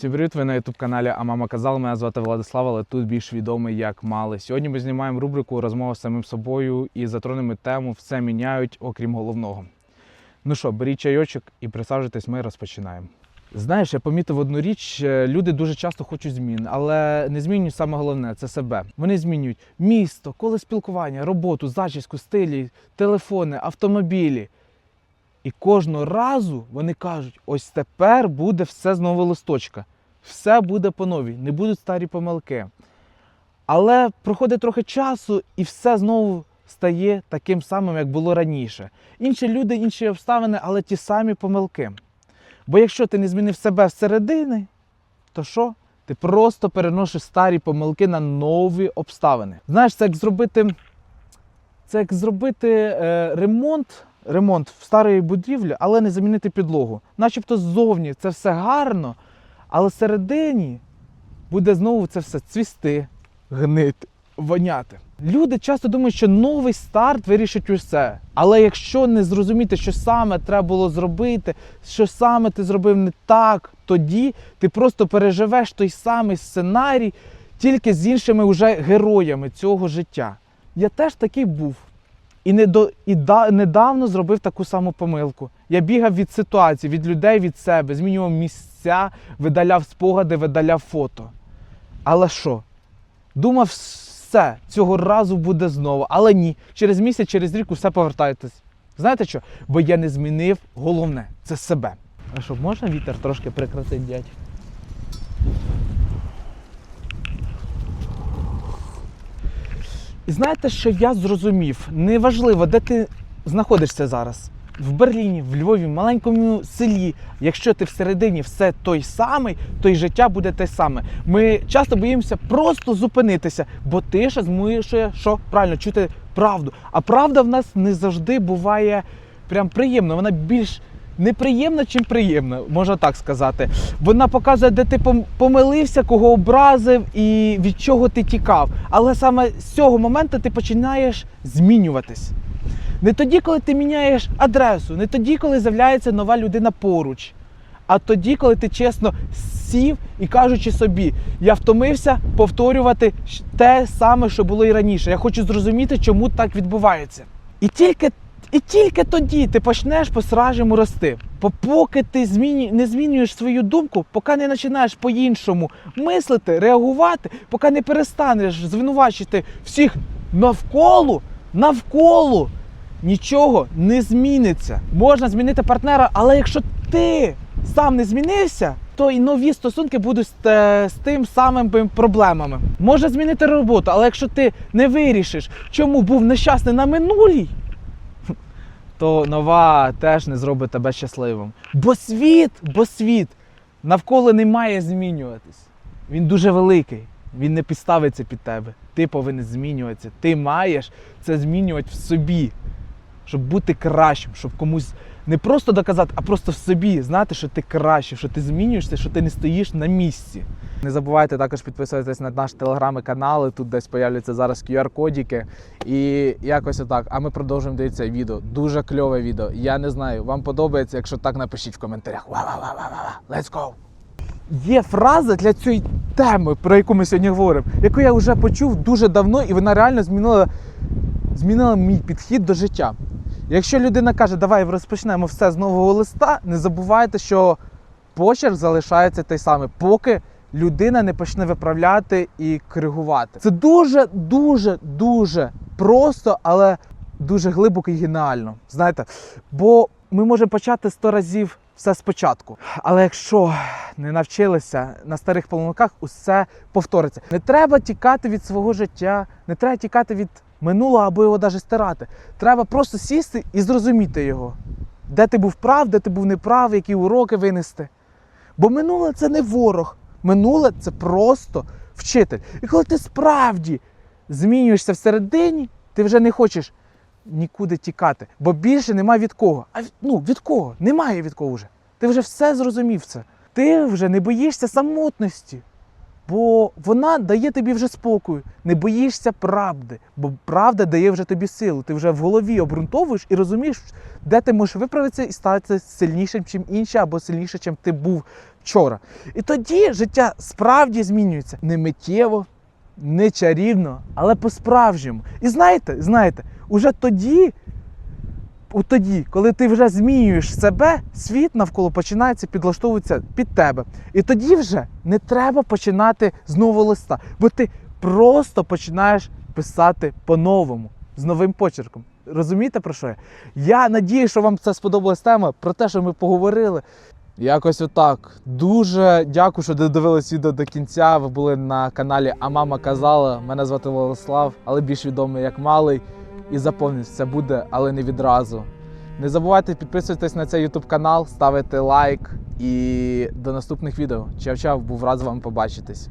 Всім привіт, ви на youtube каналі А мама казала. Мене звати Владислав, але тут більш відомий як Мали. Сьогодні ми знімаємо рубрику Розмова з самим собою і затронемо тему Все міняють, окрім головного. Ну що, беріть чайочок і присаджуйтесь, ми розпочинаємо. Знаєш, я помітив одну річ: е, люди дуже часто хочуть змін, але не змінюють саме головне це себе. Вони змінюють місто, коло спілкування, роботу, зачіску, стилі, телефони, автомобілі. І кожного разу вони кажуть: ось тепер буде все з нового листочка, все буде по новій, не будуть старі помилки. Але проходить трохи часу, і все знову стає таким самим, як було раніше. Інші люди, інші обставини, але ті самі помилки. Бо якщо ти не змінив себе всередини, то що? Ти просто переносиш старі помилки на нові обставини. Знаєш, це як зробити, це як зробити е, ремонт, ремонт в старої будівлі, але не замінити підлогу. Начебто ззовні це все гарно, але всередині буде знову це все цвісти, гнити, воняти. Люди часто думають, що новий старт вирішить усе. Але якщо не зрозуміти, що саме треба було зробити, що саме ти зробив не так, тоді ти просто переживеш той самий сценарій, тільки з іншими вже героями цього життя. Я теж такий був. І, не до, недавно зробив таку саму помилку. Я бігав від ситуації, від людей, від себе, змінював місця, видаляв спогади, видаляв фото. Але що? Думав, все, цього разу буде знову. Але ні, через місяць, через рік усе повертаєтесь. Знаєте що? Бо я не змінив головне це себе. А що, можна вітер трошки прекратити, дядь? І знаєте, що я зрозумів? Неважливо, де ти знаходишся зараз. В Берліні, в Львові, в маленькому селі. Якщо ти всередині все той самий, то й життя буде те саме. Ми часто боїмося просто зупинитися, бо тиша змушує, що правильно чути правду. А правда в нас не завжди буває прям приємна. Вона більш неприємна, чим приємна, можна так сказати. Вона показує, де ти помилився, кого образив і від чого ти тікав. Але саме з цього моменту ти починаєш змінюватись. Не тоді, коли ти міняєш адресу, не тоді, коли з'являється нова людина поруч, а тоді, коли ти чесно сів і кажучи собі, я втомився повторювати те саме, що було і раніше. Я хочу зрозуміти, чому так відбувається. І тільки, і тільки тоді ти почнеш по-сражому рости. Поки ти зміні, не змінюєш свою думку, поки не починаєш по-іншому мислити, реагувати, поки не перестанеш звинувачити всіх навколо, навколо нічого не зміниться. Можна змінити партнера, але якщо ти сам не змінився, то і нові стосунки будуть з тим самими проблемами. Можна змінити роботу, але якщо ти не вирішиш, чому був нещасний на минулій, то нова теж не зробить тебе щасливим. Бо світ, бо світ навколо не має змінюватись. Він дуже великий. Він не підставиться під тебе. Ти повинен змінюватися. Ти маєш це змінювати в собі, щоб бути кращим, щоб комусь не просто доказати, а просто в собі знати, що ти краще, що ти змінюєшся, що ти не стоїш на місці. Не забувайте також підписуватись на наш телеграм канал. Тут десь появляться зараз QR-кодики. І якось отак. А ми продовжуємо дивитися відео. Дуже кльове відео. Я не знаю, вам подобається. Якщо так, напишіть в коментарях. Ва-ва-ва-ва-ва. Let's go! Є фраза для цієї теми, про яку ми сьогодні говоримо, яку я вже почув дуже давно, і вона реально змінила, змінила мій підхід до життя. Якщо людина каже, давай розпочнемо все з нового листа, не забувайте, що почерк залишається той самий, поки людина не почне виправляти і коригувати. Це дуже, дуже, дуже просто, але дуже глибоко і геніально. Знаєте, бо ми можемо почати сто разів все спочатку. Але якщо не навчилися на старих помилках, усе повториться. Не треба тікати від свого життя, не треба тікати від минулого або його навіть стирати. Треба просто сісти і зрозуміти його. Де ти був прав, де ти був неправ, які уроки винести. Бо минуле це не ворог. Минуле це просто вчитель. І коли ти справді змінюєшся всередині, ти вже не хочеш нікуди тікати, бо більше немає від кого. А ну, від кого? Немає від кого вже. Ти вже все зрозумів це. Ти вже не боїшся самотності. Бо вона дає тобі вже спокою, не боїшся правди, бо правда дає вже тобі силу. Ти вже в голові обґрунтовуєш і розумієш, де ти можеш виправитися і стати сильнішим, чим інші, або сильніше, чим ти був вчора. І тоді життя справді змінюється не миттєво, не чарівно, але по-справжньому. І знаєте, знаєте, уже тоді, тоді, коли ти вже змінюєш себе, світ навколо починається підлаштовуватися під тебе. І тоді вже не треба починати з нового листа, бо ти просто починаєш писати по-новому, з новим почерком. Розумієте про що я? Я надію, що вам це сподобалась тема про те, що ми поговорили. Якось отак. Дуже дякую, що додивились відео до кінця. Ви були на каналі А Мама казала. Мене звати Владислав, але більш відомий як малий. І запам'ятайте, це буде, але не відразу. Не забувайте підписуватись на цей YouTube канал, ставити лайк і до наступних відео. Чав-чав, був рад з вами побачитись.